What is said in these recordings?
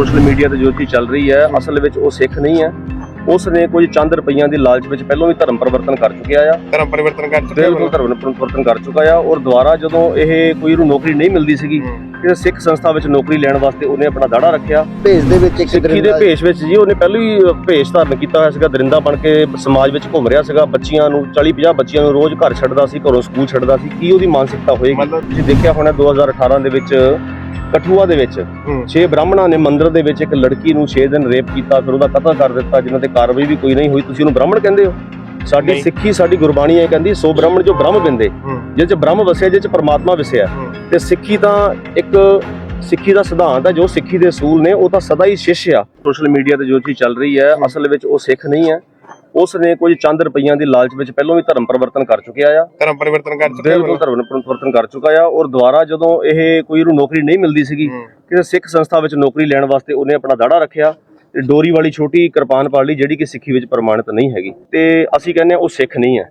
Social media ਤੇ ਜੋ ਚੀਜ਼ ਚੱਲ ਰਹੀ ਹੈ ਅਸਲ ਵਿੱਚ ਉਹ ਸਿੱਖ ਨਹੀਂ ਹੈ। ਉਸ ਨੇ ਕੁਝ ਚੰਦ ਰੁਪਈਆਂ ਦੀ ਲਾਲਚ ਵਿੱਚ ਪਹਿਲਾਂ ਵੀ ਧਰਮ ਪਰਿਵਰਤਨ ਕਰ ਚੁੱਕਿਆ ਆ। ਧਰਮ ਪਰਿਵਰਤਨ ਕਰ ਚੁੱਕੇ ਬਿਲਕੁਲ ਧਰਮ ਪਰਿਵਰਤਨ ਕਰ ਚੁੱਕਾ ਆ ਔਰ ਦੁਬਾਰਾ ਜਦੋਂ ਇਹ ਕੋਈ ਨੂੰ ਨੌਕਰੀ ਨਹੀਂ ਮਿਲਦੀ ਸੀਗੀ ਕਿਸੇ ਸਿੱਖ ਸੰਸਥਾ ਵਿੱਚ ਨੌਕਰੀ ਲੈਣ ਵਾਸਤੇ ਉਹਨੇ ਆਪਣਾ ਦਾੜਾ ਰੱਖਿਆ। ਭੇਜ ਦੇ ਵਿੱਚ ਇੱਕ ਸਿੱਖੀ ਦੇ ਭੇਸ਼ ਵਿੱਚ ਜੀ ਉਹਨੇ ਪਹਿਲਾਂ ਹੀ ਭੇਸ਼ ਧਾਰਨ ਕੀਤਾ ਹੋਇਆ ਸੀਗਾ ਦਰਿੰਦਾ ਬਣ ਕੇ ਸਮਾਜ ਵਿੱਚ ਘੁੰਮ ਰਿਹਾ ਸੀਗਾ ਬੱਚੀਆਂ ਨੂੰ 40 50 ਬੱਚੀਆਂ ਨੂੰ ਰੋਜ਼ ਘਰ ਛੱਡਦਾ ਸੀ ਘਰੋਂ ਸਕੂਲ ਛੱਡਦਾ ਸੀ। ਕੀ ਉਹਦੀ ਮਾਨਸਿਕਤਾ ਹੋਏਗੀ? ਮਤਲਬ ਤੁਸੀਂ ਦੇਖਿਆ ਹੋਣਾ 2018 ਦੇ ਵਿੱਚ ਕਠੂਆ ਦੇ ਵਿੱਚ। 6 ਬ੍ਰਾਹਮਣਾਂ ਨੇ ਮੰਦਿਰ ਦੇ ਵਿੱਚ ਇੱਕ ਲੜਕੀ ਨੂੰ 6 ਦਿਨ ਰੇਪ ਕੀਤਾ ਫਿਰ ਉਹਦਾ ਕਤਲ ਕਰ ਦਿੱਤਾ ਜਿਨ੍ਹਾਂ ਤੇ ਕਾਰਵਾਈ ਵੀ ਕੋਈ ਨਹੀਂ ਹੋਈ। ਤੁਸੀਂ ਉਹਨੂੰ ਬ੍ਰਾਹਮਣ ਕਹਿੰਦੇ ਹੋ? ਸਾਡੀ। ਸਿੱਖੀ ਸਾਡੀ ਗੁਰਬਾਣੀ ਇਹ ਕਹਿੰਦੀ ਸੋ ਬ੍ਰਾਹਮਣ ਜੋ ਬ੍ਰਹਮ ਬਿੰਦੇ। ਜਿਹ ਚ ਬ੍ਰਹਮ ਵਸਿਆ ਜਿਹ ਚ ਪਰਮਾਤਮਾ ਵਸਿਆ। ਤੇ ਸਿੱਖੀ ਤਾਂ ਇੱਕ ਸਿੱਖੀ ਦਾ ਸਿਧਾਂਤ ਹੈ ਜੋ ਸਿੱਖੀ ਦੇ ਅਸੂਲ ਨੇ ਉਹ ਤਾਂ ਸਦਾ ਹੀ ਸ਼ਿਸ਼ ਆ। ਸੋਸ਼ਲ ਮੀਡੀਆ ਤੇ ਜੋ ਚੀਜ਼ ਚੱਲ ਰਹੀ ਹੈ। ਅਸਲ ਵਿੱਚ ਉਹ ਸਿੱਖ ਨਹੀਂ ਹੈ। ਉਸ ਨੇ ਕੁਝ ਚੰਦ ਰੁਪਈਆਂ ਦੀ ਲਾਲਚ ਵਿੱਚ ਪਹਿਲਾਂ ਵੀ ਧਰਮ ਪਰਿਵਰਤਨ ਕਰ ਚੁੱਕਿਆ ਆ। ਧਰਮ ਪਰਿਵਰਤਨ ਕਰ ਚੁੱਕੇ ਬਿਲਕੁਲ ਧਰਮ ਪਰਿਵਰਤਨ ਕਰ ਚੁੱਕਾ ਆ ਔਰ ਦੁਬਾਰਾ ਜਦੋਂ ਇਹ ਕੋਈ ਨੂੰ ਨੌਕਰੀ ਨਹੀਂ ਮਿਲਦੀ ਸੀਗੀ। ਕਿਸੇ ਸਿੱਖ ਸੰਸਥਾ ਵਿੱਚ ਨੌਕਰੀ ਲੈਣ ਵਾਸਤੇ ਉਹਨੇ ਆਪਣਾ ਦਾੜਾ ਰੱਖਿਆ ਤੇ ਡੋਰੀ ਵਾਲੀ ਛੋਟੀ ਕਿਰਪਾਨ ਪਾ ਲਈ ਜਿਹੜੀ ਕਿ ਸਿੱਖੀ ਵਿੱਚ ਪ੍ਰਮਾਣਿਤ ਨਹੀਂ ਹੈਗੀ। ਤੇ ਅਸੀਂ ਕਹਿੰਦੇ ਉਹ ਸਿੱਖ ਨਹੀਂ ਹੈ।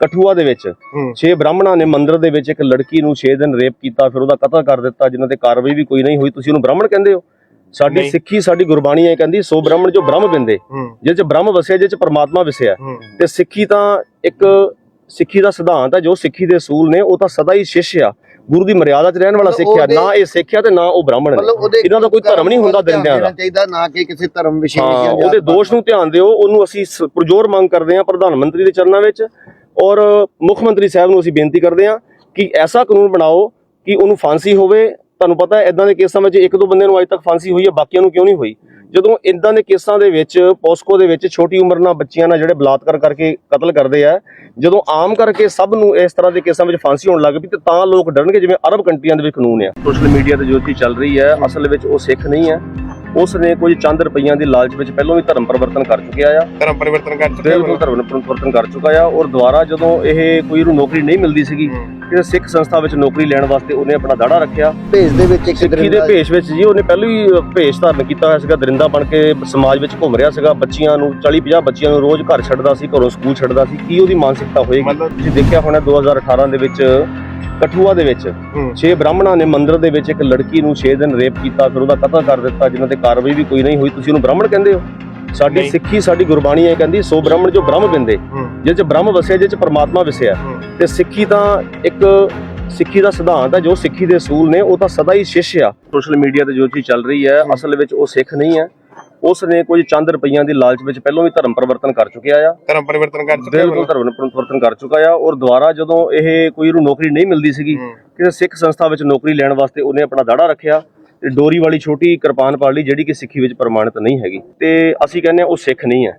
ਕਠੂਆ ਦੇ ਵਿੱਚ। 6 ਬ੍ਰਾਹਮਣਾਂ ਨੇ ਮੰਦਿਰ ਦੇ ਵਿੱਚ ਇੱਕ ਲੜਕੀ ਨੂੰ 6 ਦਿਨ ਰੇਪ ਕੀਤਾ ਫਿਰ ਉਹਦਾ ਕਤਲ ਕਰ ਦਿੱਤਾ ਜਿਨ੍ਹਾਂ ਤੇ ਕਾਰਵਾਈ ਵੀ ਕੋਈ ਨਹੀਂ ਹੋਈ। ਤੁਸੀਂ ਉਹਨੂੰ ਬ੍ਰਾਹਮਣ ਕਹਿੰਦੇ ਹੋ? ਸਾਡੀ। ਸਿੱਖੀ ਸਾਡੀ ਗੁਰਬਾਣੀ ਇਹ ਕਹਿੰਦੀ ਸੋ ਬ੍ਰਾਹਮਣ ਜੋ ਬ੍ਰਹਮ ਬਿੰਦੇ। ਜਿਹ ਚ ਬ੍ਰਹਮ ਵਸਿਆ ਜਿਹ ਚ ਪਰਮਾਤਮਾ ਵਸਿਆ। ਤੇ ਸਿੱਖੀ ਤਾਂ ਇੱਕ ਸਿੱਖੀ ਦਾ ਸਿਧਾਂਤ ਹੈ ਜੋ ਸਿੱਖੀ ਦੇ ਅਸੂਲ ਨੇ ਉਹ ਤਾਂ ਸਦਾ ਹੀ ਸ਼ਿਸ਼ ਆ। ਗੁਰੂ ਦੀ ਮਰਿਆਦਾ 'ਚ ਰਹਿਣ ਵਾਲਾ ਸਿੱਖਿਆ ਨਾ ਇਹ ਸਿੱਖਿਆ ਤੇ ਨਾ ਉਹ ਬ੍ਰਾਹਮਣ ਨੇ। ਇਹਨਾਂ ਦਾ ਕੋਈ ਧਰਮ ਨਹੀਂ ਹੁੰਦਾ ਦਰਿੰਦਿਆਂ ਦਾ। ਚਾਹੀਦਾ ਨਾ ਕਿ ਕਿਸੇ ਧਰਮ ਵਿਸ਼ੇ ਉਹਦੇ ਦੋਸ਼ ਨੂੰ ਧਿਆਨ ਦਿਓ ਉਹਨੂੰ ਅਸੀਂ ਪੁਰਜੋਰ ਮੰਗ ਕਰਦੇ ਹਾਂ ਪ੍ਰਧਾਨ ਮੰਤਰੀ ਦੇ ਚਰਨਾਂ ਵਿੱਚ। ਔਰ ਮੁੱਖ ਮੰਤਰੀ ਸਾਹਿਬ ਨੂੰ ਅਸੀਂ ਬੇਨਤੀ ਕਰਦੇ ਹਾਂ ਕਿ ਐਸਾ ਕਾਨੂੰਨ ਬਣਾਓ ਕਿ ਉਹਨੂੰ ਫਾਂਸੀ ਹੋਵੇ। ਤੁਹਾਨੂੰ ਪਤਾ ਹੈ ਇਦਾਂ ਦੇ ਕੇਸਾਂ ਵਿੱਚ ਇੱਕ ਦੋ ਬੰਦੇ ਨੂੰ ਅੱਜ ਤੱਕ ਫਾਂਸੀ ਹੋਈ ਹੈ, ਬਾਕੀਆਂ ਨੂੰ ਕਿਉਂ ਨਹੀਂ ਹੋਈ? ਜਦੋਂ ਇਦਾਂ ਦੇ ਕੇਸਾਂ ਦੇ ਵਿੱਚ, ਪੋਸਕੋ ਦੇ ਵਿੱਚ ਛੋਟੀ ਉਮਰ ਨਾਲ ਬੱਚੀਆਂ ਨਾਲ ਜਿਹੜੇ ਬਲਾਤਕਾਰ ਕਰਕੇ ਕਤਲ ਕਰਦੇ ਆ, ਜਦੋਂ ਆਮ ਕਰਕੇ ਸਭ ਨੂੰ ਇਸ ਤਰ੍ਹਾਂ ਦੇ ਕੇਸਾਂ ਵਿੱਚ ਫਾਂਸੀ ਹੋਣ ਲੱਗ ਪਈ ਤੇ ਤਾਂ ਲੋਕ ਡਰਨਗੇ, ਜਿਵੇਂ ਅਰਬ ਕੰਟਰੀਆਂ ਦੇ ਵਿੱਚ ਕਾਨੂੰਨ ਆ। ਸੋਸ਼ਲ ਮੀਡੀਆ ਤੇ ਜੋ ਚੀਜ਼ ਚੱਲ ਰਹੀ ਹੈ, ਅਸਲ ਵਿੱਚ ਉਹ ਸਿੱਖ ਨਹੀਂ ਹੈ। ਉਸ ਨੇ ਕੁਝ ਚੰਦ ਰੁਪਈਆਂ ਦੀ ਲਾਲਚ ਵਿੱਚ ਪਹਿਲਾਂ ਵੀ ਧਰਮ ਪਰਿਵਰਤਨ ਕਰ ਚੁੱਕਿਆ ਆ। ਧਰਮ ਪਰਿਵਰਤਨ ਕਰ ਚੁੱਕੇ ਬਿਲਕੁਲ ਧਰਮ ਪਰਿਵਰਤਨ ਕਰ ਚੁੱਕਾ ਆ ਔਰ ਦੁਬਾਰਾ ਜਦੋਂ ਇਹ ਕੋਈ ਨੂੰ ਨੌਕਰੀ ਨਹੀਂ ਮਿਲਦੀ ਸੀਗੀ ਕਿਸੇ ਸਿੱਖ ਸੰਸਥਾ ਵਿੱਚ ਨੌਕਰੀ ਲੈਣ ਵਾਸਤੇ ਉਹਨੇ ਆਪਣਾ ਦਾੜਾ ਰੱਖਿਆ। ਭੇਜ ਦੇ ਵਿੱਚ ਇੱਕ ਸਿੱਖੀ ਦੇ ਭੇਸ਼ ਵਿੱਚ ਜੀ ਉਹਨੇ ਪਹਿਲਾਂ ਹੀ ਭੇਸ਼ ਧਾਰਨ ਕੀਤਾ ਹੋਇਆ ਸੀਗਾ ਦਰਿੰਦਾ ਬਣ ਕੇ ਸਮਾਜ ਵਿੱਚ ਘੁੰਮ ਰਿਹਾ ਸੀਗਾ ਬੱਚੀਆਂ ਨੂੰ 40 50 ਬੱਚੀਆਂ ਨੂੰ ਰੋਜ਼ ਘਰ ਛੱਡਦਾ ਸੀ ਘਰੋਂ ਸਕੂਲ ਛੱਡਦਾ ਸੀ। ਕੀ ਉਹਦੀ ਮਾਨਸਿਕਤਾ ਹੋਏਗੀ? ਮਤਲਬ ਤੁਸੀਂ ਦੇਖਿਆ ਹੋਣਾ 2018 ਦੇ ਵਿੱਚ ਕਠੂਆ ਦੇ ਵਿੱਚ 6 ਬ੍ਰਾਹਮਣਾਂ ਨੇ ਮੰਦਿਰ ਦੇ ਵਿੱਚ ਇੱਕ ਲੜਕੀ ਨੂੰ 6 ਦਿਨ ਰੇਪ ਕੀਤਾ ਫਿਰ ਉਹਦਾ ਕਤਲ ਕਰ ਦਿੱਤਾ ਜਿਨ੍ਹਾਂ ਤੇ ਕਾਰਵਾਈ ਵੀ ਕੋਈ ਨਹੀਂ ਹੋਈ। ਤੁਸੀਂ ਉਹਨੂੰ ਬ੍ਰਾਹਮਣ ਕਹਿੰਦੇ ਹੋ? ਸਾਡੀ। ਸਿੱਖੀ ਸਾਡੀ ਗੁਰਬਾਣੀ ਇਹ ਕਹਿੰਦੀ ਸੋ ਬ੍ਰਾਹਮਣ ਜੋ ਬ੍ਰਹਮ ਬਿੰਦੇ। ਜਿਹ ਚ ਬ੍ਰਹਮ ਵਸਿਆ ਜਿਹ ਚ ਪਰਮਾਤਮਾ ਵਸਿਆ। ਤੇ ਸਿੱਖੀ ਤਾਂ ਇੱਕ ਸਿੱਖੀ ਦਾ ਸਿਧਾਂਤ ਹੈ ਜੋ ਸਿੱਖੀ ਦੇ ਅਸੂਲ ਨੇ ਉਹ ਤਾਂ ਸਦਾ ਹੀ ਸ਼ਿਸ਼ ਆ। ਸੋਸ਼ਲ ਮੀਡੀਆ ਤੇ ਜੋ ਚੀਜ਼ ਚੱਲ ਰਹੀ ਹੈ। ਅਸਲ ਵਿੱਚ ਉਹ ਸਿੱਖ ਨਹੀਂ ਹੈ। ਉਸ ਨੇ ਕੁਝ ਚੰਦ ਰੁਪਈਆਂ ਦੀ ਲਾਲਚ ਵਿੱਚ ਪਹਿਲਾਂ ਵੀ ਧਰਮ ਪਰਿਵਰਤਨ ਕਰ ਚੁੱਕਿਆ ਆ। ਧਰਮ ਪਰਿਵਰਤਨ ਕਰ ਚੁੱਕੇ ਬਿਲਕੁਲ ਧਰਮ ਪਰਿਵਰਤਨ ਕਰ ਚੁੱਕਾ ਆ ਔਰ ਦੁਬਾਰਾ ਜਦੋਂ ਇਹ ਕੋਈ ਨੂੰ ਨੌਕਰੀ ਨਹੀਂ ਮਿਲਦੀ ਸੀਗੀ ਕਿਸੇ ਸਿੱਖ ਸੰਸਥਾ ਵਿੱਚ ਨੌਕਰੀ ਲੈਣ ਵਾਸਤੇ ਉਹਨੇ ਆਪਣਾ ਦਾੜਾ ਰੱਖਿਆ ਤੇ ਡੋਰੀ ਵਾਲੀ ਛੋਟੀ ਕਿਰਪਾਨ ਪਾ ਲਈ ਜਿਹੜੀ ਕਿ ਸਿੱਖੀ ਵਿੱਚ ਪ੍ਰਮਾਣਿਤ ਨਹੀਂ ਹੈਗੀ। ਤੇ ਅਸੀਂ ਕਹਿੰਦੇ ਉਹ ਸਿੱਖ ਨਹੀਂ ਹੈ।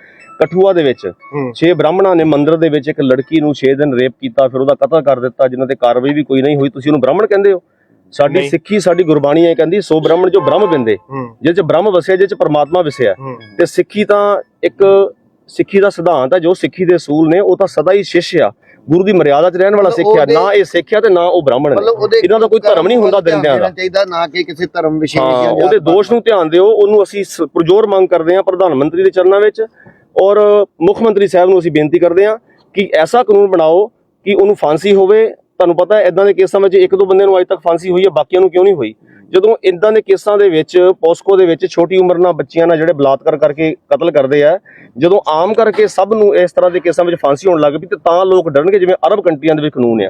ਕਠੂਆ ਦੇ ਵਿੱਚ। 6 ਬ੍ਰਾਹਮਣਾਂ ਨੇ ਮੰਦਿਰ ਦੇ ਵਿੱਚ ਇੱਕ ਲੜਕੀ ਨੂੰ 6 ਦਿਨ ਰੇਪ ਕੀਤਾ ਫਿਰ ਉਹਦਾ ਕਤਲ ਕਰ ਦਿੱਤਾ ਜਿਨ੍ਹਾਂ ਤੇ ਕਾਰਵਾਈ ਵੀ ਕੋਈ ਨਹੀਂ ਹੋਈ। ਤੁਸੀਂ ਉਹਨੂੰ ਬ੍ਰਾਹਮਣ ਕਹਿੰਦੇ ਹੋ? ਸਾਡੀ। ਸਿੱਖੀ ਸਾਡੀ ਗੁਰਬਾਣੀ ਇਹ ਕਹਿੰਦੀ ਸੋ ਬ੍ਰਾਹਮਣ ਜੋ ਬ੍ਰਹਮ ਬਿੰਦੇ ਜਿਹ ਚ ਬ੍ਰਹਮ ਵਸਿਆ ਜਿਹ ਚ ਪਰਮਾਤਮਾ ਵਸਿਆ। ਤੇ ਸਿੱਖੀ ਤਾਂ ਇੱਕ ਸਿੱਖੀ ਦਾ ਸਿਧਾਂਤ ਹੈ ਜੋ ਸਿੱਖੀ ਦੇ ਅਸੂਲ ਨੇ ਉਹ ਤਾਂ ਸਦਾ ਹੀ ਸ਼ਿਸ਼ ਆ। ਗੁਰੂ ਦੀ ਮਰਿਆਦਾ 'ਚ ਰਹਿਣ ਵਾਲਾ ਸਿੱਖਿਆ ਨਾ ਇਹ ਸਿੱਖਿਆ ਤੇ ਨਾ ਉਹ ਬ੍ਰਾਹਮਣ ਨੇ। ਇਹਨਾਂ ਦਾ ਕੋਈ ਧਰਮ ਨਹੀਂ ਹੁੰਦਾ ਦਰਿੰਦਿਆਂ ਦਾ। ਚਾਹੀਦਾ ਨਾ ਕਿ ਕਿਸੇ ਧਰਮ ਵਿਸ਼ੇ ਉਹਦੇ ਦੋਸ਼ ਨੂੰ ਧਿਆਨ ਦਿਓ ਉਹਨੂੰ ਅਸੀਂ ਪੁਰਜੋਰ ਮੰਗ ਕਰਦੇ ਹਾਂ ਪ੍ਰਧਾਨ ਮੰਤਰੀ ਦੇ ਚਰਨਾਂ ਵਿੱਚ। ਔਰ ਮੁੱਖ ਮੰਤਰੀ ਸਾਹਿਬ ਨੂੰ ਅਸੀਂ ਬੇਨਤੀ ਕਰਦੇ ਹਾਂ ਕਿ ਐਸਾ ਕਾਨੂੰਨ ਬਣਾਓ ਕਿ ਉਹਨੂੰ ਫਾਂਸੀ ਹੋਵੇ। ਤੁਹਾਨੂੰ ਪਤਾ ਹੈ ਇਦਾਂ ਦੇ ਕੇਸਾਂ ਵਿੱਚ ਇੱਕ ਦੋ ਬੰਦੇ ਨੂੰ ਅੱਜ ਤੱਕ ਫਾਂਸੀ ਹੋਈ ਹੈ, ਬਾਕੀਆਂ ਨੂੰ ਕਿਉਂ ਨਹੀਂ ਹੋਈ? ਜਦੋਂ ਇਦਾਂ ਦੇ ਕੇਸਾਂ ਦੇ ਵਿੱਚ, ਪੋਸਕੋ ਦੇ ਵਿੱਚ ਛੋਟੀ ਉਮਰ ਨਾਲ ਬੱਚੀਆਂ ਨਾਲ ਜਿਹੜੇ ਬਲਾਤਕਾਰ ਕਰਕੇ ਕਤਲ ਕਰਦੇ ਆ, ਜਦੋਂ ਆਮ ਕਰਕੇ ਸਭ ਨੂੰ ਇਸ ਤਰ੍ਹਾਂ ਦੇ ਕੇਸਾਂ ਵਿੱਚ ਫਾਂਸੀ ਹੋਣ ਲੱਗ ਪਈ ਤੇ ਤਾਂ ਲੋਕ ਡਰਨਗੇ, ਜਿਵੇਂ ਅਰਬ ਕੰਟਰੀਆਂ ਦੇ ਵਿੱਚ ਕਾਨੂੰਨ ਆ।